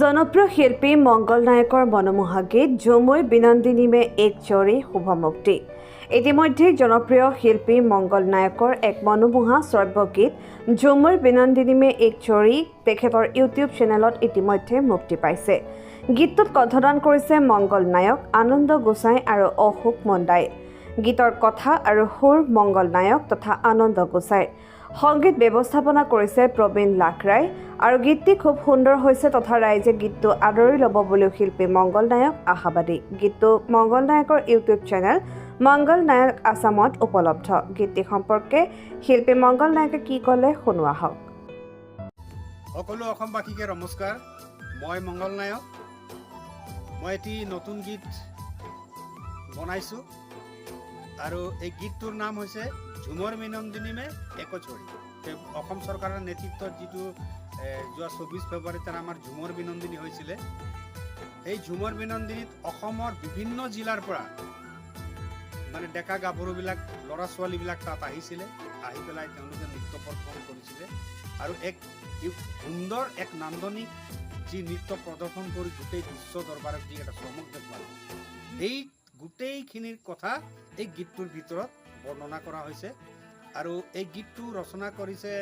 জনপ্ৰিয় শিল্পী মংগল নায়কৰ মনোমোহা গীত ঝুমুৰ বিনন্দিনী মে এক চৰি শুভমুক্তি। ইতিমধ্যে জনপ্ৰিয় শিল্পী মংগল নায়কৰ এক মনোমোহা গীত ঝুমুৰ বিনন্দিনী মে এক চৰি তেখেতৰ ইউটিউব চেনেলত ইতিমধ্যে মুক্তি পাইছে। গীতটোত কণ্ঠদান কৰিছে মংগল নায়ক আনন্দ গোসাঁই আৰু অশোক মণ্ডাই। গীতৰ কথা আৰু সুৰ মংগল নায়ক তথা আনন্দ গোসাঁই। সংগীত ব্যৱস্থাপনা কৰিছে প্ৰবীণ লাখৰাই আৰু গীতটি খুব সুন্দৰ হৈছে তথা ৰাইজে গীতটো আদৰি ল'ব বুলিও শিল্পী মংগল নায়ক আশাবাদী। গীতটো মংগল নায়কৰ ইউটিউব চেনেল মংগল নায়ক আছামত উপলব্ধ। গীতটি সম্পৰ্কে শিল্পী মংগল নায়কে কি ক'লে শুনোৱা হওক। সকলো অসমবাসীকে নমস্কাৰ। মই মংগল নায়ক। মই এটি নতুন গীত বনাইছোঁ। আৰু এই গীতটোৰ নাম হৈছে ঝুমৰ মিনন্দিনী মে একচৰি। এই অসম চৰকাৰৰ নেতৃত্বত যিটো যোৱা চৌবিছ ফেব্ৰুৱাৰীত আমাৰ ঝুমৰ বিনন্দিনী হৈছিলে সেই ঝুমৰ বিনন্দিনীত অসমৰ বিভিন্ন জিলাৰ পৰা মানে ডেকা গাভৰুবিলাক ল'ৰা ছোৱালীবিলাক তাত আহিছিলে আহি পেলাই তেওঁলোকে নৃত্য প্ৰদৰ্শন কৰিছিলে আৰু এক সুন্দৰ এক নান্দনিক যি নৃত্য প্ৰদৰ্শন কৰি গোটেই বিশ্ব দৰবাৰত যি এটা চমক দেখুৱালে এই গোটেইখিনিৰ কথা এই গীতটোৰ ভিতৰত বৰ্ণনা কৰা হৈছে। আৰু এই গীতটো ৰচনা কৰিছে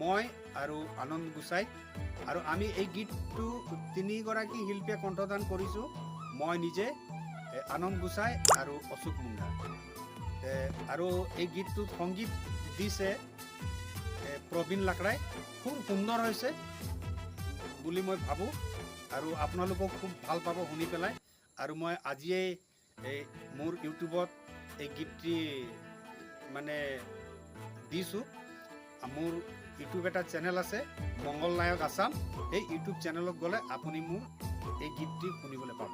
মই আৰু আনন্দ গোসাই। আৰু আমি এই গীতটো তিনিগৰাকী শিল্পীয়ে কণ্ঠদান কৰিছোঁ মই নিজে আনন্দ গোসাই আৰু অশোক মুণ্ডা। আৰু এই গীতটোত সংগীত দিছে প্ৰবীণ লাকৰাই। খুব সুন্দৰ হৈছে বুলি মই ভাবোঁ। আৰু আপোনালোকক খুব ভাল পাব শুনি পেলাই। আৰু মই আজিয়েই এই মোৰ ইউটিউবত এই গীতটি মানে দিছোঁ। মোৰ ইউটিউব এটা চেনেল আছে মংগল নায়ক আছাম। এই ইউটিউব চেনেলত গ'লে আপুনি মোৰ এই গীতটি শুনিবলৈ পাব।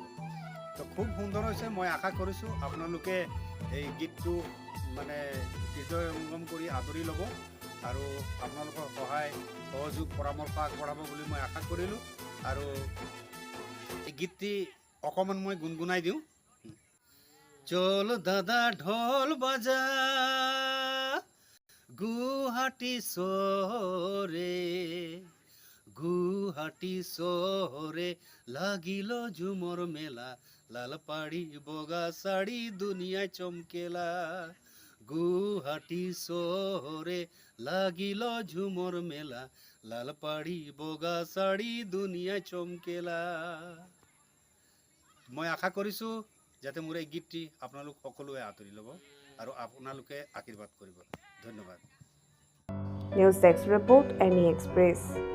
তো খুব সুন্দৰ হৈছে মই আশা কৰিছোঁ আপোনালোকে এই গীতটো মানে হৃদয়ংগম কৰি আদৰি ল'ব আৰু আপোনালোকৰ সহায় সহযোগ পৰামৰ্শ আগবঢ়াব বুলি মই আশা কৰিলোঁ। আৰু এই গীতটি অকণমান মই গুণগুণাই দিওঁ। চল দাদা ঢোল বাজা। গুৱাহাটী চহৰে গুৱাহাটী চহৰে লাগিল ঝুমৰ মেলা। লাল পাড়ি বগা শাড়ি দুনিয়ায় চমকেলা। গুৱাহাটী চহৰে লাগিল ঝুমৰ মেলা। লাল পাড়ি বগা শাড়ি দুনিয়ায় চমকেলা। মই আশা কৰিছোঁ যাতে মোৰ এই গীতটি আপোনালোক সকলোৱে আঁতৰি ল'ব আৰু আপোনালোকে আশীৰ্বাদ কৰিব। ধন্যবাদ। News desk report NE express